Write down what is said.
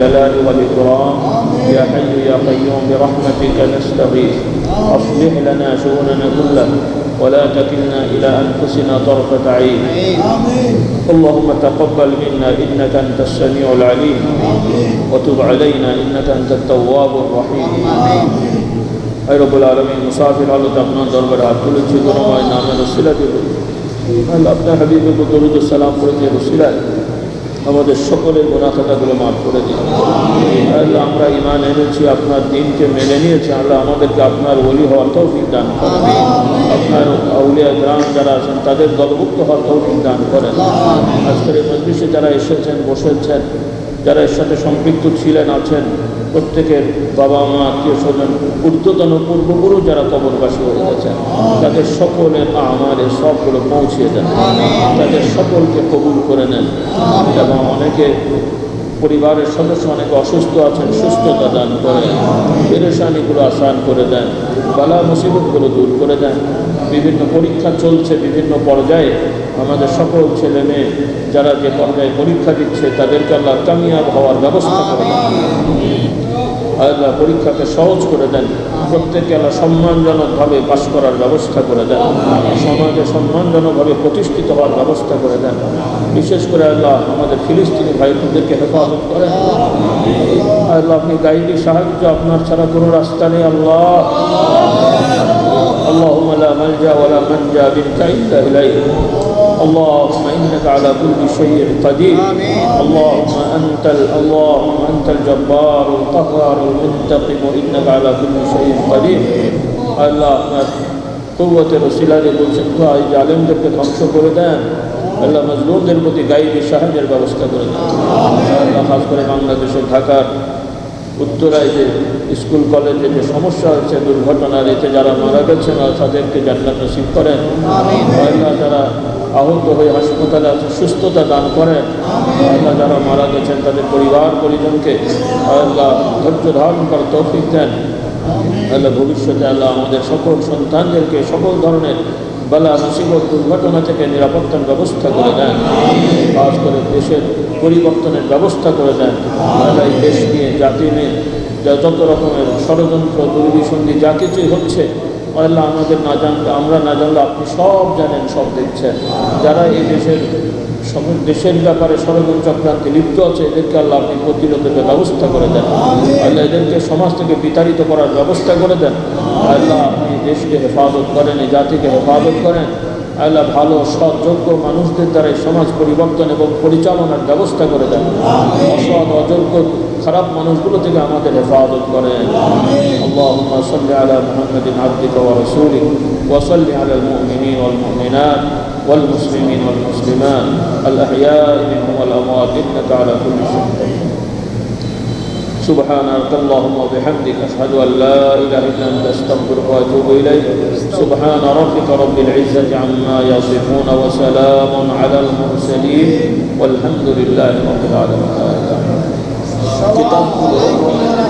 الجلال والإكرام يا حي يا قيوم برحمتك نستغيث أصلح لنا شؤوننا كلها ولا تكلنا إلى أنفسنا طرفة عين اللهم تقبل منا إنك أنت السميع العليم وتب علينا إنك أنت التواب الرحيم أي رب العالمين مسافر على আপনার দরবারে হাত তুলেছি করমায় নামের রসিলা দিল আল্লাহ আপনার হাবিবের দরুদ সালাম করেছে রসিলায় আমাদের সকলের গোনাথাটাগুলো মাফ করে দিন। আল্লাহ, আমরা ইমান এনেছি, আপনার দিনকে মেনে নিয়েছি। আল্লাহ, আমাদেরকে আপনার ওলি হওয়ার তৌফিক দান করেন। আপনার আউলিয়া গ্রাম যারা আছেন, তাদের দলভুক্ত হওয়ার তৌফিক দান করেন। আজকের এই যারা এসেছেন, বসেছেন, যারা এর সাথে সম্পৃক্ত ছিলেন, আছেন প্রত্যেকের বাবা মা আত্মীয় স্বজন ঊর্ধ্বতন পূর্বপুরুষ যারা কবরবাসী হয়ে গেছেন তাদের সকলের আমারে সবগুলো পৌঁছিয়ে দেন। তাদের সকলকে কবুল করে নেন। এবং অনেকে পরিবারের সদস্য অনেক অসুস্থ আছেন, সুস্থতা দান করেন। পেরেশানিগুলো আসান করে দেন, বালা মুসিবতগুলো দূর করে দেন। বিভিন্ন পরীক্ষা চলছে বিভিন্ন পর্যায়ে। আমাদের সকল ছেলে মেয়ে যারা যে পর্যায়ে পরীক্ষা দিচ্ছে, তাদেরকে আল্লাহ কামিয়াব হওয়ার ব্যবস্থা করে দেন। আল্লাহ পরীক্ষাকে সহজ করে দেন প্রত্যেককে আল্লাহ সম্মানজনকভাবে পাশ করার ব্যবস্থা করে দেন সমাজে সম্মানজনকভাবে প্রতিষ্ঠিত হওয়ার ব্যবস্থা করে দেন বিশেষ করে আল্লাহ আমাদের ফিলিস্তিনি ভাইদেরকে হেফাজত করেন আল্লাহ আপনি গাইডি সাহায্য আপনার ছাড়া কোনো রাস্তা নেই আল্লাহ اللهم لا ملجا ولا منجا منك الا اليك اللهم انك على كل شيء قدير اللهم انت ال- اللهم انت الجبار القهار المنتقم انك على كل شيء قدير আল্লাহ আপনার কৌবতের ওসিলারে বলছেন তো এই জালেমদেরকে ধ্বংস করে দেন আল্লাহ মজলুমদের প্রতি গাইবী সাহায্যের ব্যবস্থা করে দেন আল্লাহ খাস করে বাংলাদেশের ঢাকার উত্তরায় যে স্কুল কলেজে যে সমস্যা হয়েছে দুর্ঘটনার এতে যারা মারা গেছেন আর তাদেরকে জান্নাত নসিব করেন আল্লাহ যারা আহত হয়ে হাসপাতালে আছে সুস্থতা দান করেন আল্লাহ যারা মারা গেছেন, তাদের পরিবার, পরিজনকে আল্লাহ ধৈর্য ধারণ করার তৌফিক দেন। আল্লাহ ভবিষ্যতে আল্লাহ আমাদের সকল সন্তানদেরকে সকল ধরনের বালা মুসিবত দুর্ঘটনা থেকে নিরাপত্তার ব্যবস্থা করে দেন। কাজ করে দেশের পরিবর্তনের ব্যবস্থা করে দেন। আল্লাহ দেশ নিয়ে, জাতি নিয়ে যত রকমের ষড়যন্ত্র দুর্বিসন্ধি যা কিছুই হচ্ছে আল্লাহ আমাদের না জানলে, আমরা না জানলে আপনি সব জানেন, সব দেখছেন। যারা এই দেশের দেশের ব্যাপারে ষড়যন্ত্র চক্রান্তে লিপ্ত আছে, এদেরকে আল্লাহ আপনি প্রতিরোধের ব্যবস্থা করে দেন। আল্লাহ এদেরকে সমাজ থেকে বিতাড়িত করার ব্যবস্থা করে দেন। আল্লাহ আপনি দেশকে হেফাজত করেন, এই জাতিকে হেফাজত করেন। আল্লাহ ভালো, সৎ, যোগ্য মানুষদের দ্বারা সমাজ পরিবর্তন এবং পরিচালনার ব্যবস্থা করে দেন। অসৎ, অযোগ্য খারাপ মানুষগুলো থেকে আমাদের হেফাজত করেন اللهم صل على محمد عبدك ورسولك وصل على المؤمنين والمؤمنات والمسلمين والمسلمات الأحياء منهم والأموات إنك على كل شيء قدير سبحانك اللهم وبحمدك أشهد أن لا إله إلا أنت أستغفرك وأتوب إليك سبحان ربك رب العزة عما يصفون وسلام على المرسلين والحمد لله رب العالمين ¿Qué tan puro?